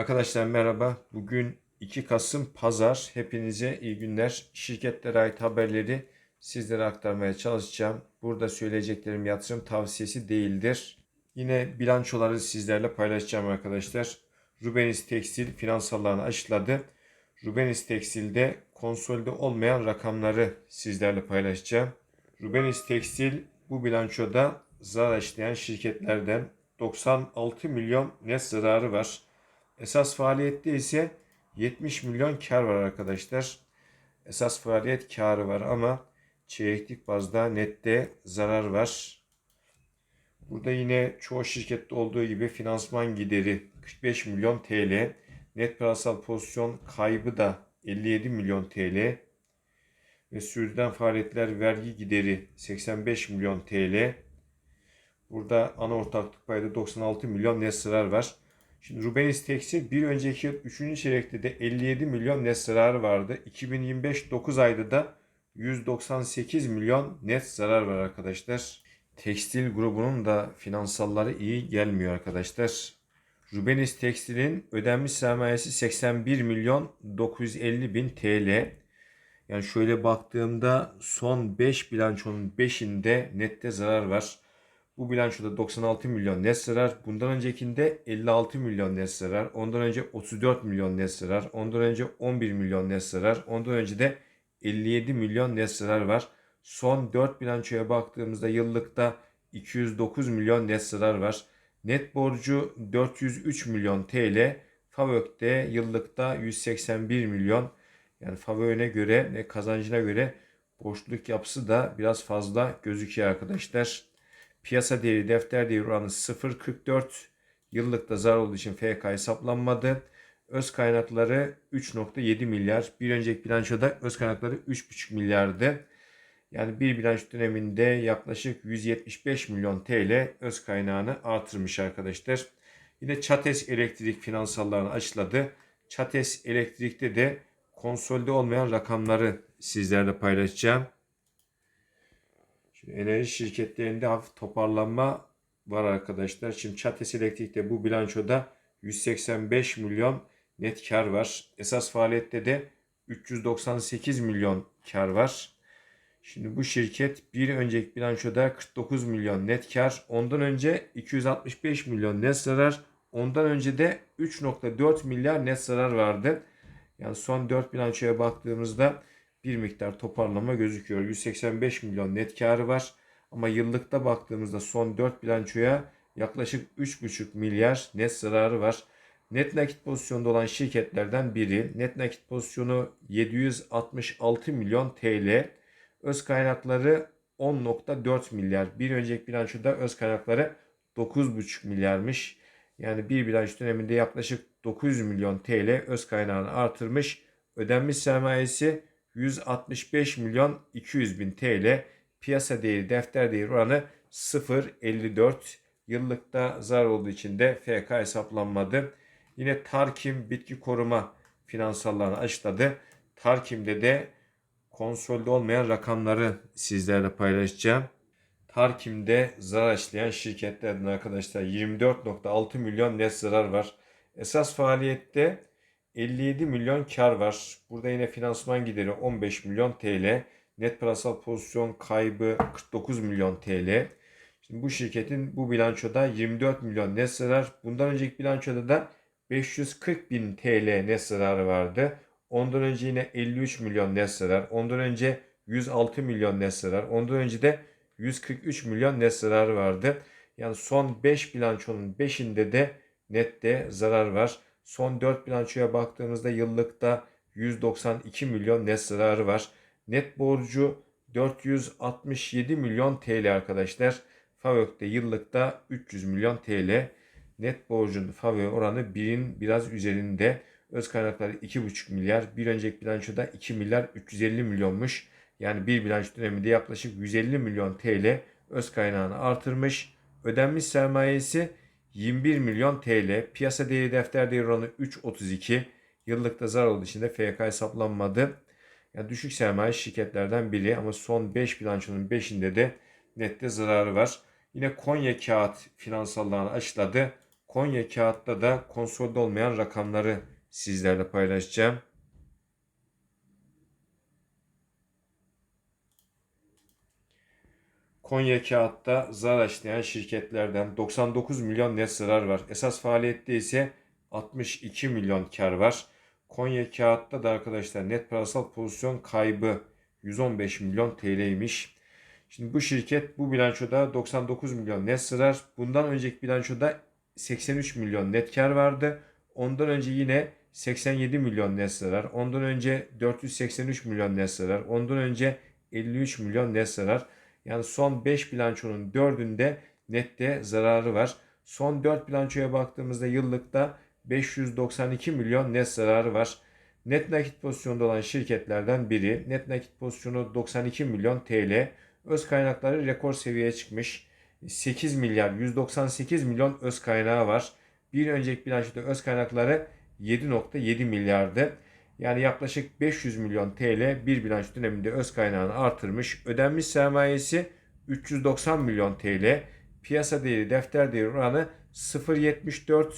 Arkadaşlar merhaba. Bugün 2 Kasım Pazar. Hepinize iyi günler. Şirketlere ait haberleri sizlere aktarmaya çalışacağım. Burada söyleyeceklerim yatırım tavsiyesi değildir. Yine bilançoları sizlerle paylaşacağım arkadaşlar. Rubenis Tekstil finansallarını açıkladı. Rubenis Tekstil'de konsolide olmayan rakamları sizlerle paylaşacağım. Rubenis Tekstil bu bilançoda zarar işleyen şirketlerden 96 milyon net zararı var. Esas faaliyette ise 70 milyon kar var arkadaşlar. Esas faaliyet karı var ama çeyreklik bazda nette zarar var. Burada yine çoğu şirkette olduğu gibi finansman gideri 45 milyon TL. Net parasal pozisyon kaybı da 57 milyon TL. Ve sürdürülen faaliyetler vergi gideri 85 milyon TL. Burada ana ortaklık payda 96 milyon net zarar var. Şimdi Rubenis Tekstil bir önceki yıl 3. çeyrekte de 57 milyon net zararı vardı. 2025 9 ayda da 198 milyon net zarar var arkadaşlar. Tekstil grubunun da finansalları iyi gelmiyor arkadaşlar. Rubenis Tekstil'in ödenmiş sermayesi 81 milyon 950 bin TL. Yani şöyle baktığımda son 5 bilançonun 5'inde nette zarar var. Bu bilançoda 96 milyon net zarar. Bundan öncekinde 56 milyon net zarar. Ondan önce 34 milyon net zarar. Ondan önce 11 milyon net zarar. Ondan önce de 57 milyon net zarar var. Son 4 bilançoya baktığımızda yıllıkta 209 milyon net zarar var. Net borcu 403 milyon TL. Favök'te yıllıkta 181 milyon. Yani Favök'e göre kazancına göre borçluluk yapısı da biraz fazla gözüküyor arkadaşlar. Piyasa değeri defter değeri oranı 0.44. Yıllıkta zarar olduğu için FK hesaplanmadı. Öz kaynakları 3.7 milyar. Bir önceki bilançoda öz kaynakları 3.5 milyardı. Yani bir bilanço döneminde yaklaşık 175 milyon TL öz kaynağını artırmış arkadaşlar. Yine Çates Elektrik finansallarını açıkladı. Çates Elektrik'te de konsolde olmayan rakamları sizlerle paylaşacağım. Şimdi enerji şirketlerinde hafif toparlanma var arkadaşlar. Şimdi Çates Elektrik'te bu bilançoda 185 milyon net kar var. Esas faaliyette de 398 milyon kar var. Şimdi bu şirket bir önceki bilançoda 49 milyon net kar. Ondan önce 265 milyon net zarar. Ondan önce de 3.4 milyar net zarar vardı. Yani son 4 bilançoya baktığımızda bir miktar toparlama gözüküyor. 185 milyon net karı var. Ama yıllıkta baktığımızda son 4 bilançoya yaklaşık 3,5 milyar net zararı var. Net nakit pozisyonda olan şirketlerden biri. Net nakit pozisyonu 766 milyon TL. Öz kaynakları 10.4 milyar. Bir önceki bilançoda öz kaynakları 9,5 milyarmış. Yani bir bilanço döneminde yaklaşık 900 milyon TL öz kaynağını artırmış. Ödenmiş sermayesi 165 milyon 200 bin TL. Piyasa değeri defter değeri oranı 0.54. Yıllıkta zarar olduğu için de FK hesaplanmadı. Yine Tarkim bitki koruma finansallarını açıkladı. Tarkim'de de konsolde olmayan rakamları sizlerle paylaşacağım. Tarkim'de zarar işleyen şirketlerden arkadaşlar 24.6 milyon net zarar var. Esas faaliyette 57 milyon kar var. Burada yine finansman gideri 15 milyon TL. Net parasal pozisyon kaybı 49 milyon TL. Şimdi bu şirketin bu bilançoda 24 milyon net zarar. Bundan önceki bilançoda da 540 bin TL net zararı vardı. Ondan önce yine 53 milyon net zarar. Ondan önce 106 milyon net zarar. Ondan önce de 143 milyon net zararı vardı. Yani son 5 bilançonun 5'inde de nette zarar var. Son 4 bilançoya baktığımızda yıllıkta 192 milyon net zararı var. Net borcu 467 milyon TL arkadaşlar. Favök'te yıllıkta 300 milyon TL. Net borcun Favök oranı 1'in biraz üzerinde. Öz kaynakları 2,5 milyar. Bir önceki bilançoda 2 milyar 350 milyonmuş. Yani bir bilanço döneminde yaklaşık 150 milyon TL öz kaynağını artırmış. Ödenmiş sermayesi 21 milyon TL. Piyasa değeri defter değeri oranı 3.32. Yıllıkta zarar olduğu için de FK hesaplanmadı. Yani düşük sermaye şirketlerden biri ama son 5 bilançonun 5'inde de nette zararı var. Yine Konya Kağıt finansallarını açıkladı. Konya kağıtta da konsolide olmayan rakamları sizlerle paylaşacağım. Konya kağıtta zarar açlayan şirketlerden 99 milyon net zarar var. Esas faaliyette ise 62 milyon kar var. Konya kağıtta da arkadaşlar net parasal pozisyon kaybı 115 milyon TL'ymiş. Şimdi bu şirket bu bilançoda 99 milyon net zarar. Bundan önceki bilançoda 83 milyon net kar vardı. Ondan önce yine 87 milyon net zarar. Ondan önce 483 milyon net zarar. Ondan önce 53 milyon net zarar. Yani son 5 bilançonun 4'ünde nette zararı var. Son 4 bilançoya baktığımızda yıllıkta 592 milyon net zararı var. Net nakit pozisyonda olan şirketlerden biri. Net nakit pozisyonu 92 milyon TL. Öz kaynakları rekor seviyeye çıkmış. 8 milyar 198 milyon öz kaynağı var. Bir önceki bilançoda öz kaynakları 7.7 milyardı. Yani yaklaşık 500 milyon TL bir bilanço döneminde öz kaynağını artırmış. Ödenmiş sermayesi 390 milyon TL. Piyasa değeri, defter değeri oranı 0.74.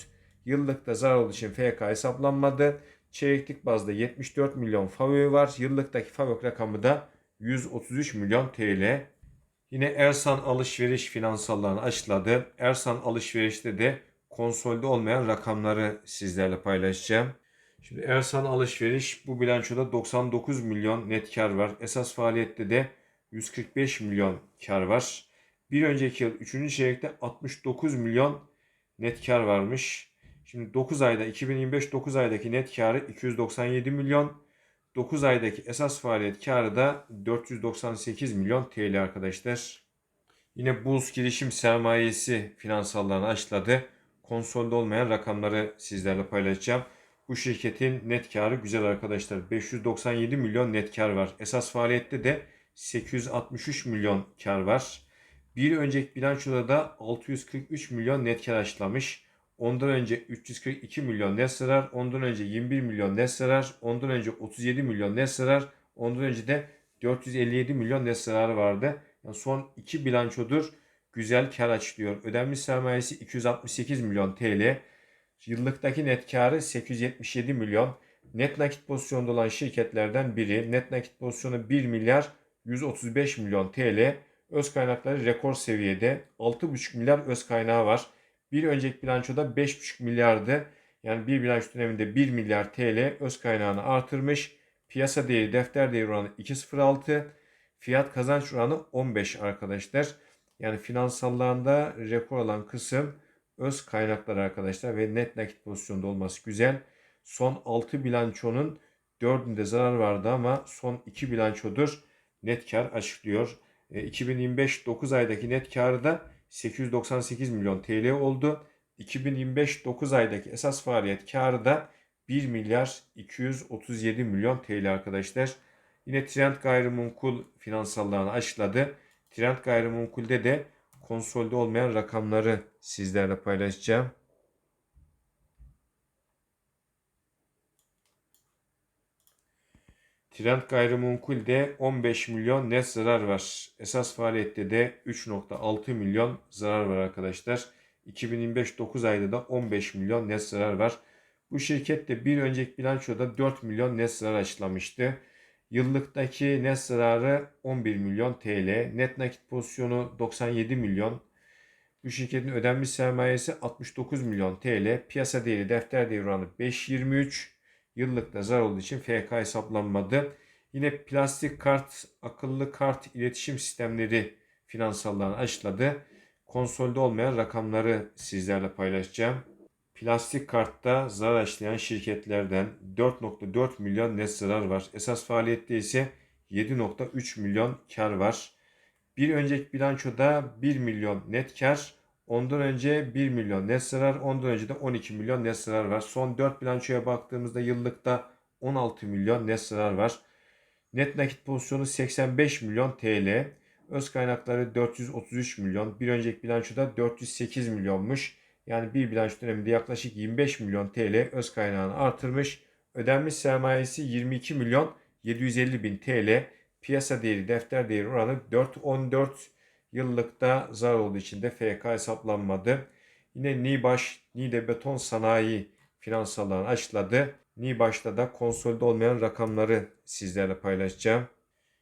Yıllıkta zarar olduğu için FK hesaplanmadı. Çeyreklik bazda 74 milyon FAVÖ var. Yıllıktaki FAVÖ rakamı da 133 milyon TL. Yine Ersan Alışveriş finansallarını açıkladı. Ersan Alışveriş'te de konsolde olmayan rakamları sizlerle paylaşacağım. Şimdi Ersan Alışveriş bu bilançoda 99 milyon net kar var. Esas faaliyette de 145 milyon kar var. Bir önceki yıl 3. çeyrekte 69 milyon net kar varmış. Şimdi 9 ayda 2025 9 aydaki net karı 297 milyon. 9 aydaki esas faaliyet karı da 498 milyon TL arkadaşlar. Yine Bulls girişim sermayesi finansallarını açıkladı. Konsolde olmayan rakamları sizlerle paylaşacağım. Bu şirketin net karı güzel arkadaşlar. 597 milyon net kar var. Esas faaliyette de 863 milyon kar var. Bir önceki bilançoda da 643 milyon net kar açıklamış. Ondan önce 342 milyon net zarar, ondan önce 21 milyon net zarar, ondan önce 37 milyon net zarar, ondan önce de 457 milyon net zararı vardı. Yani son iki bilançodur güzel kar açıklıyor. Ödenmiş sermayesi 268 milyon TL. Yıllıktaki net karı 877 milyon. Net nakit pozisyonda olan şirketlerden biri. Net nakit pozisyonu 1 milyar 135 milyon TL. Öz kaynakları rekor seviyede. 6,5 milyar öz kaynağı var. Bir önceki bilançoda 5,5 milyardı. Yani bir bilanço döneminde 1 milyar TL öz kaynağını artırmış. Piyasa değeri, defter değeri oranı 2.06. Fiyat kazanç oranı 15 arkadaşlar. Yani finansallarında rekor olan kısım öz kaynaklar arkadaşlar ve net nakit pozisyonda olması güzel. Son 6 bilançonun 4'ünde zarar vardı ama son 2 bilançodur net kar açıklıyor. 2025 9 aydaki net karı da 898 milyon TL oldu. 2025 9 aydaki esas faaliyet karı da 1 milyar 237 milyon TL arkadaşlar. Yine Trend Gayrimenkul finansallarını açıkladı. Trend Gayrimenkul'de de konsolde olmayan rakamları sizlerle paylaşacağım. Trend Gayrimenkul'de 15 milyon net zarar var. Esas faaliyette de 3.6 milyon zarar var arkadaşlar. 2025 9 ayda da 15 milyon net zarar var. Bu şirket de bir önceki bilançoda 4 milyon net zarar açıklamıştı. Yıllıktaki net zararı 11 milyon TL. Net nakit pozisyonu 97 milyon. Bu şirketin ödenmiş sermayesi 69 milyon TL. Piyasa değeri defter değeri oranı 5.23. Yıllıkta zarar olduğu için FK hesaplanmadı. Yine plastik kart, akıllı kart iletişim sistemleri finansallarını açıkladı. Konsolde olmayan rakamları sizlerle paylaşacağım. Plastik kartta zarar açlayan şirketlerden 4.4 milyon net zarar var. Esas faaliyette ise 7.3 milyon kar var. Bir önceki bilançoda 1 milyon net kar, ondan önce 1 milyon net zarar, ondan önce de 12 milyon net zarar var. Son 4 bilançoya baktığımızda yıllıkta 16 milyon net zarar var. Net nakit pozisyonu 85 milyon TL. Öz kaynakları 433 milyon. Bir önceki bilançoda 408 milyonmuş. Yani bir bilanço döneminde yaklaşık 25 milyon TL öz kaynağını artırmış. Ödenmiş sermayesi 22 milyon 750 bin TL. Piyasa değeri, defter değeri oranı 4.14 yıllıkta zarar olduğu için de FK hesaplanmadı. Yine Nibaş, Niğde Beton Sanayi finansallarını açıkladı. Nibaş'ta da konsolide olmayan rakamları sizlerle paylaşacağım.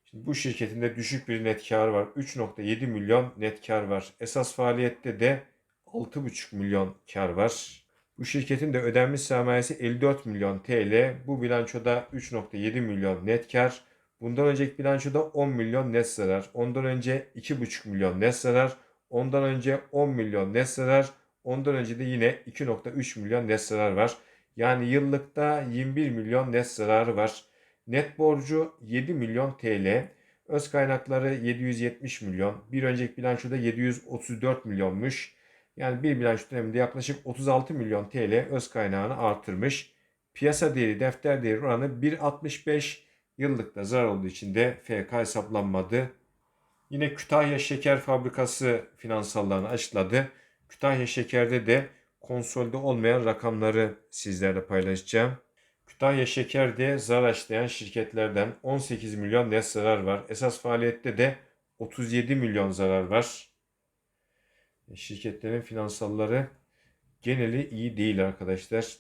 Şimdi bu şirketin de düşük bir net karı var. 3.7 milyon net kar var. Esas faaliyette de 6.5 milyon kar var. Bu şirketin de ödenmiş sermayesi 54 milyon TL. Bu bilançoda 3.7 milyon net kar. Bundan önceki bilançoda 10 milyon net zarar. Ondan önce 2.5 milyon net zarar. Ondan önce 10 milyon net zarar. Ondan önce de yine 2.3 milyon net zarar var. Yani yıllıkta 21 milyon net zararı var. Net borcu 7 milyon TL. Öz kaynakları 770 milyon. Bir önceki bilançoda 734 milyonmuş. Yani bir bilanço döneminde yaklaşık 36 milyon TL öz kaynağını artırmış. Piyasa değeri, defter değeri oranı 1.65 yıllıkta zarar olduğu için de FK hesaplanmadı. Yine Kütahya Şeker Fabrikası finansallarını açıkladı. Kütahya Şeker'de de konsolde olmayan rakamları sizlerle paylaşacağım. Kütahya Şeker'de zarar açlayan şirketlerden 18 milyon net zarar var. Esas faaliyette de 37 milyon zarar var. Şirketlerin finansalları geneli iyi değil arkadaşlar.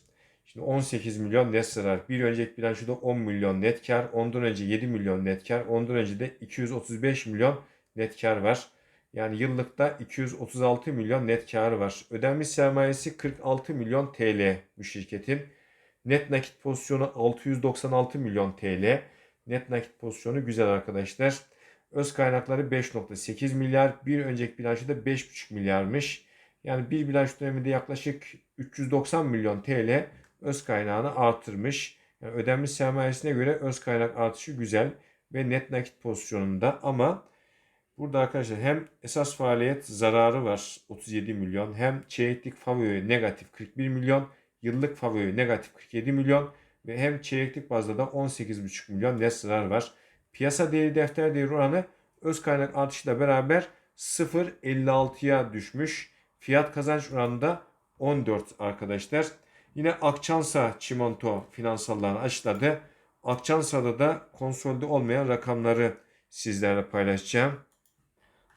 Şimdi 18 milyon net zarar. Bir önceki bilançoda 10 milyon net kar. Ondan önce 7 milyon net kar. Ondan önce de 235 milyon net kar var. Yani yıllıkta 236 milyon net karı var. Ödenmiş sermayesi 46 milyon TL bu şirketin. Net nakit pozisyonu 696 milyon TL. Net nakit pozisyonu güzel arkadaşlar. Öz kaynakları 5.8 milyar. Bir önceki bilançoda 5.5 milyarmış. Yani bir bilanço döneminde yaklaşık 390 milyon TL öz kaynağını artırmış. Yani ödenmiş sermayesine göre öz kaynak artışı güzel ve net nakit pozisyonunda ama burada arkadaşlar hem esas faaliyet zararı var 37 milyon hem çeyreklik favori negatif 41 milyon yıllık favori negatif 47 milyon ve hem çeyreklik bazda da 18,5 milyon net zarar var. Piyasa değeri defter değeri oranı öz kaynak artışıyla beraber 0.56'ya düşmüş. Fiyat kazanç oranında 14 arkadaşlar. Yine Akçansa Çimento finansallarını açıkladı. Akçansa'da da konsolde olmayan rakamları sizlerle paylaşacağım.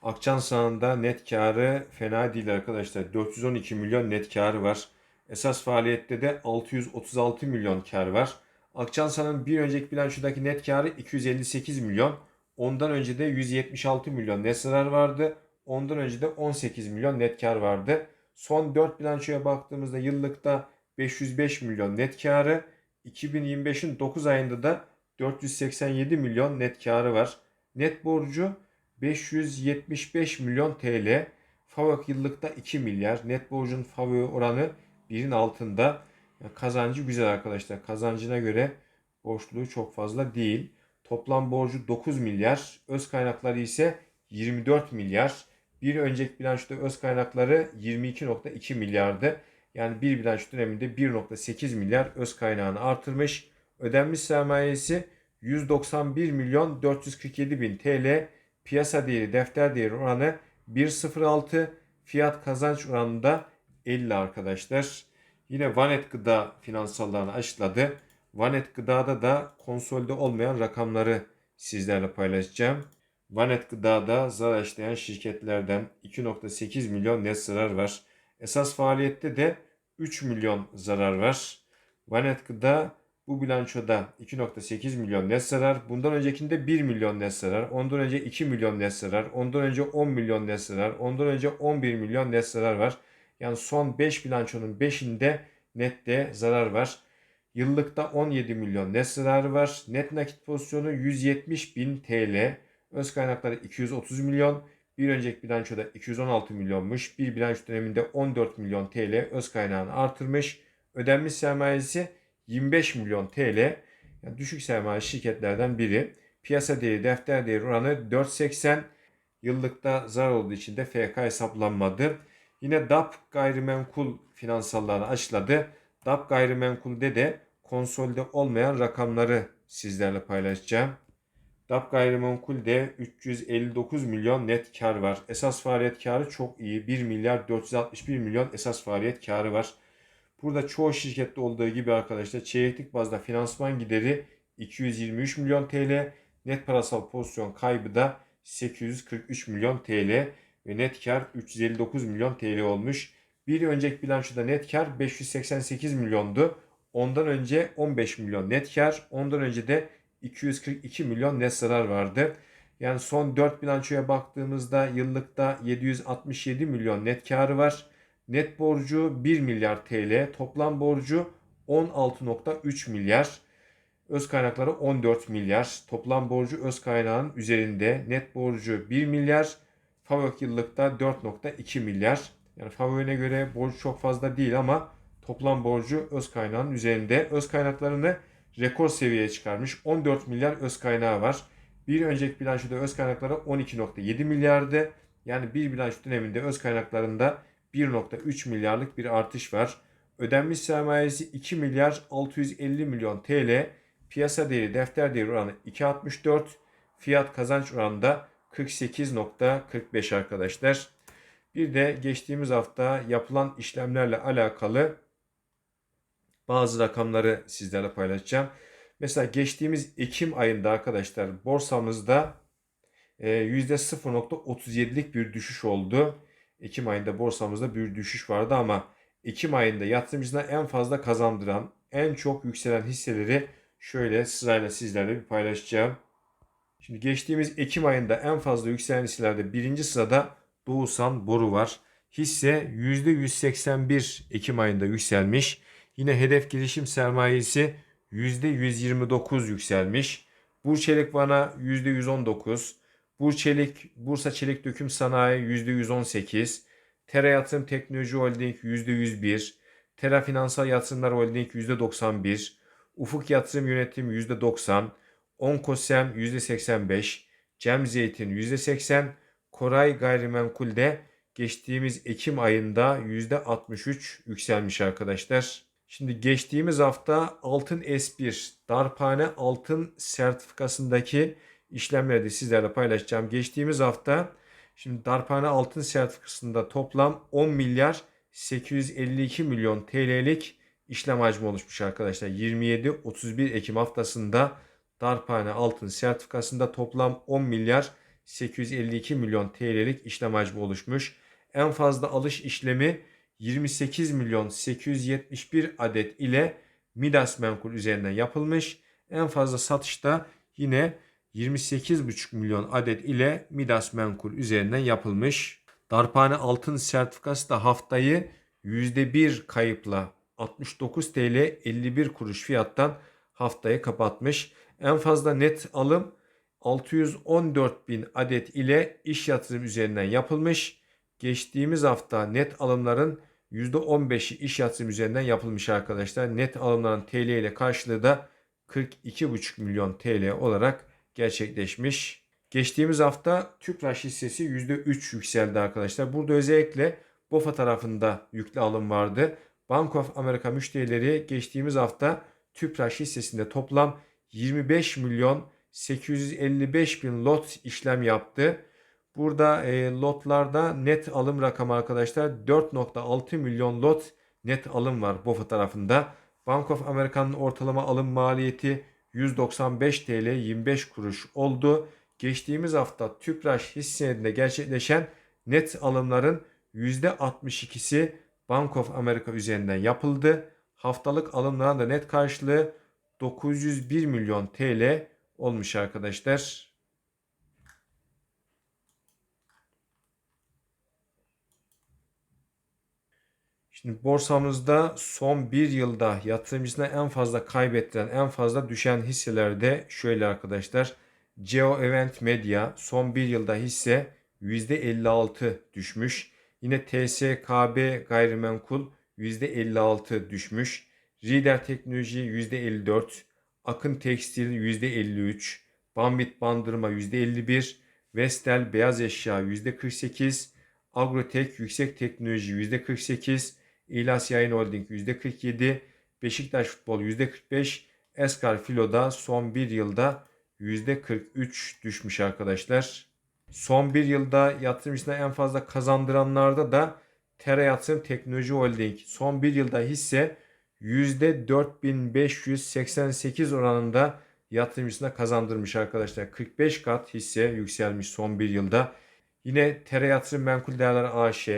Akçansa'nın da net karı fena değil arkadaşlar. 412 milyon net karı var. Esas faaliyette de 636 milyon kar var. Akçansa'nın bir önceki bilançodaki net karı 258 milyon. Ondan önce de 176 milyon net zarar vardı. Ondan önce de 18 milyon net kar vardı. Son 4 bilançoya baktığımızda yıllıkta 505 milyon net karı. 2025'in 9 ayında da 487 milyon net karı var. Net borcu 575 milyon TL. FAVÖK yıllıkta 2 milyar. Net borcun FAVÖK oranı 1'in altında. Yani kazancı güzel arkadaşlar. Kazancına göre borçluluğu çok fazla değil. Toplam borcu 9 milyar. Öz kaynakları ise 24 milyar. Bir önceki bilançoda öz kaynakları 22.2 milyardı. Yani bir bilanço döneminde 1.8 milyar öz kaynağını artırmış. Ödenmiş sermayesi 191 milyon 447 bin TL. Piyasa değeri defter değeri oranı 1.06. Fiyat kazanç oranında 50 arkadaşlar. Yine Vanet Gıda finansallarını açıkladı. Vanet Gıda'da da konsolde olmayan rakamları sizlerle paylaşacağım. Vanet Gıda'da zarar açlayan şirketlerden 2.8 milyon net zarar var. Esas faaliyette de 3 milyon zarar var. Vanet Gıda bu bilançoda 2.8 milyon net zarar. Bundan öncekinde 1 milyon net zarar. Ondan önce 2 milyon net zarar. Ondan önce 10 milyon net zarar. Ondan önce 11 milyon net zarar var. Yani son 5 bilançonun 5'inde nette zarar var. Yıllıkta 17 milyon net zararı var. Net nakit pozisyonu 170 bin TL. Öz kaynakları 230 milyon. Bir önceki bilançoda 216 milyonmuş. Bir bilanço döneminde 14 milyon TL öz kaynağını artırmış. Ödenmiş sermayesi 25 milyon TL. Yani düşük sermaye şirketlerden biri. Piyasa değeri, defter değeri oranı 4.80. Yıllıkta zarar olduğu için de FK hesaplanmadı. Yine DAP gayrimenkul finansallarını açıkladı. DAP gayrimenkulde de konsolde olmayan rakamları sizlerle paylaşacağım. DAP gayrimenkulde 359 milyon net kar var. Esas faaliyet karı çok iyi. 1 milyar 461 milyon esas faaliyet karı var. Burada çoğu şirkette olduğu gibi arkadaşlar çeyreklik bazda finansman gideri 223 milyon TL. Net parasal pozisyon kaybı da 843 milyon TL ve net kar 359 milyon TL olmuş. Bir önceki bilançoda net kar 588 milyondu. Ondan önce 15 milyon net kar. Ondan önce de 242 milyon net zarar vardı. Yani son 4 bilançoya baktığımızda yıllıkta 767 milyon net karı var. Net borcu 1 milyar TL. Toplam borcu 16.3 milyar. Öz kaynakları 14 milyar. Toplam borcu öz kaynağın üzerinde. Net borcu 1 milyar. FAVÖK yıllıkta 4.2 milyar. Yani FAVÖK'e göre borcu çok fazla değil ama toplam borcu öz kaynağın üzerinde. Öz kaynaklarını rekor seviyeye çıkarmış. 14 milyar öz kaynağı var. Bir önceki bilançoda öz kaynakları 12.7 milyardı. Yani bir bilanço döneminde öz kaynaklarında 1.3 milyarlık bir artış var. Ödenmiş sermayesi 2 milyar 650 milyon TL. Piyasa değeri defter değeri oranı 2.64. Fiyat kazanç oranı da 48.45 arkadaşlar. Bir de geçtiğimiz hafta yapılan işlemlerle alakalı bazı rakamları sizlerle paylaşacağım. Mesela geçtiğimiz Ekim ayında arkadaşlar borsamızda %0.37'lik e, bir düşüş oldu. Ekim ayında borsamızda bir düşüş vardı ama Ekim ayında yatırımcısına en fazla kazandıran, en çok yükselen hisseleri şöyle sırayla sizlerle bir paylaşacağım. Şimdi geçtiğimiz Ekim ayında en fazla yükselen hisselerde birinci sırada Doğusan Boru var. Hisse %181 Ekim ayında yükselmiş. Yine hedef girişim sermayesi %129 yükselmiş. Burçelik Vana %119. Burçelik Bursa Çelik Döküm Sanayi %118. Tera Yatırım Teknoloji Holding %101. Tera Finansal Yatırımlar Holding %91. Ufuk Yatırım Yönetim %90. Onkosem %85. Cem Zeytin %80. Koray Gayrimenkul'de geçtiğimiz Ekim ayında %63 yükselmiş arkadaşlar. Şimdi geçtiğimiz hafta altın S1 darphane altın sertifikasındaki işlemleri de sizlerle paylaşacağım. Geçtiğimiz hafta şimdi darphane altın sertifikasında toplam 10 milyar 852 milyon TL'lik işlem hacmi oluşmuş arkadaşlar. 27-31 Ekim haftasında darphane altın sertifikasında toplam 10 milyar 852 milyon TL'lik işlem hacmi oluşmuş. En fazla alış işlemi 28 milyon 871 adet ile Midas Menkul üzerinden yapılmış. En fazla satışta yine 28,5 milyon adet ile Midas Menkul üzerinden yapılmış. Darphane altın sertifikası da haftayı %1 kayıpla 69 TL 51 kuruş fiyattan haftayı kapatmış. En fazla net alım 614 bin adet ile iş yatırım üzerinden yapılmış. Geçtiğimiz hafta net alımların %15'i iş yatırım üzerinden yapılmış arkadaşlar. Net alımların TL ile karşılığı da 42,5 milyon TL olarak gerçekleşmiş. Geçtiğimiz hafta Tüpraş hissesi %3 yükseldi arkadaşlar. Burada özellikle BOFA tarafında yüklü alım vardı. Bank of America müşterileri geçtiğimiz hafta Tüpraş hissesinde toplam 25 milyon 855 bin lot işlem yaptı. Burada e, lotlarda net alım rakamı arkadaşlar 4.6 milyon lot net alım var BOFA tarafında. Bank of America'nın ortalama alım maliyeti 195 TL 25 kuruş oldu. Geçtiğimiz hafta Tüpraş hisselerinde gerçekleşen net alımların %62'si Bank of America üzerinden yapıldı. Haftalık alımların da net karşılığı 901 milyon TL olmuş arkadaşlar. Şimdi borsamızda son bir yılda yatırımcısına en fazla kaybettiren, en fazla düşen hisselerde şöyle arkadaşlar. Geo Event Media son bir yılda hisse %56 düşmüş. Yine TSKB gayrimenkul %56 düşmüş. Reader Teknoloji %54. Akın Tekstil %53. Bambit Bandırma %51. Vestel Beyaz Eşya %48. Agrotek Yüksek Teknoloji %48. İlas Yayın Holding %47, Beşiktaş Futbol %45, Eskar Filo'da son bir yılda %43 düşmüş arkadaşlar. Son bir yılda yatırımcısına en fazla kazandıranlarda da Tera Yatırım Teknoloji Holding son bir yılda hisse %4588 oranında yatırımcısına kazandırmış arkadaşlar. 45 kat hisse yükselmiş son bir yılda. Yine Tera Yatırım Menkul Değerler AŞ,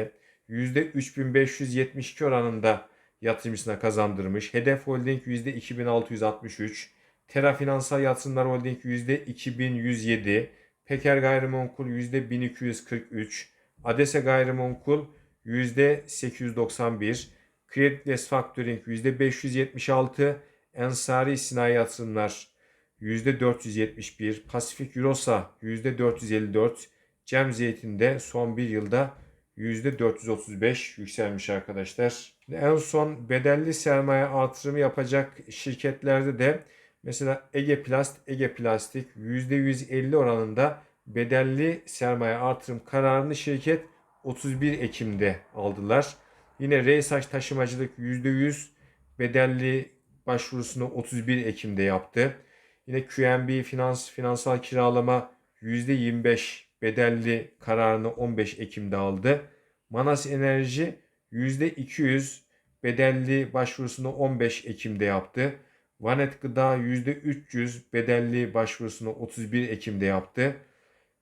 %3572 oranında yatırımcısına kazandırmış. Hedef Holding %2663. Tera Finansal Yatırımlar Holding %2107. Peker Gayrimenkul %1243. Adese Gayrimenkul %891. Creditless Factoring %576. Ensari Sinayi Yatırımlar %471. Pasifik Eurosa %454. Cem Zeytin'de son bir yılda %435 yükselmiş arkadaşlar. En son bedelli sermaye artırımı yapacak şirketlerde de mesela Ege Plast, Ege Plastik %150 oranında bedelli sermaye artırım kararını şirket 31 Ekim'de aldılar. Yine Reysaç Taşımacılık %100 bedelli başvurusunu 31 Ekim'de yaptı. Yine QNB Finans Finansal Kiralama %25 bedelli kararını 15 Ekim'de aldı. Manas Enerji %200 bedelli başvurusunu 15 Ekim'de yaptı. Vanet Gıda %300 bedelli başvurusunu 31 Ekim'de yaptı.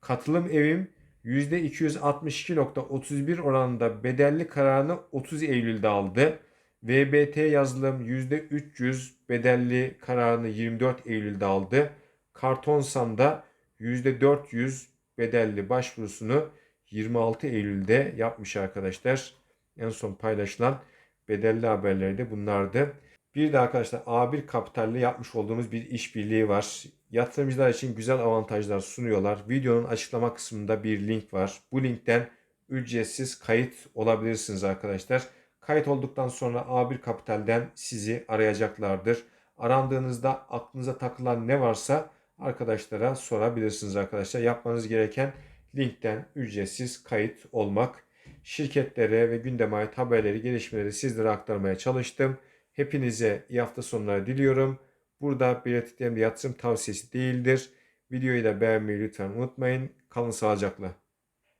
Katılım Evim %262.31 oranında bedelli kararını 30 Eylül'de aldı. VBT yazılım %300 bedelli kararını 24 Eylül'de aldı. Kartonsan'da %400 bedelli başvurusunu 26 Eylül'de yapmış arkadaşlar. En son paylaşılan bedelli haberleri de bunlardı. Bir de arkadaşlar A1 Kapital'le yapmış olduğumuz bir işbirliği var. Yatırımcılar için güzel avantajlar sunuyorlar. Videonun açıklama kısmında bir link var. Bu linkten ücretsiz kayıt olabilirsiniz arkadaşlar. Kayıt olduktan sonra A1 Kapital'den sizi arayacaklardır. Arandığınızda aklınıza takılan ne varsa arkadaşlara sorabilirsiniz arkadaşlar. Yapmanız gereken linkten ücretsiz kayıt olmak. Şirketlere ve gündeme ait haberleri, gelişmeleri sizlere aktarmaya çalıştım. Hepinize iyi hafta sonları diliyorum. Burada belirttiklerim yatırım tavsiyesi değildir. Videoyu da beğenmeyi lütfen unutmayın. Kalın sağlıcakla.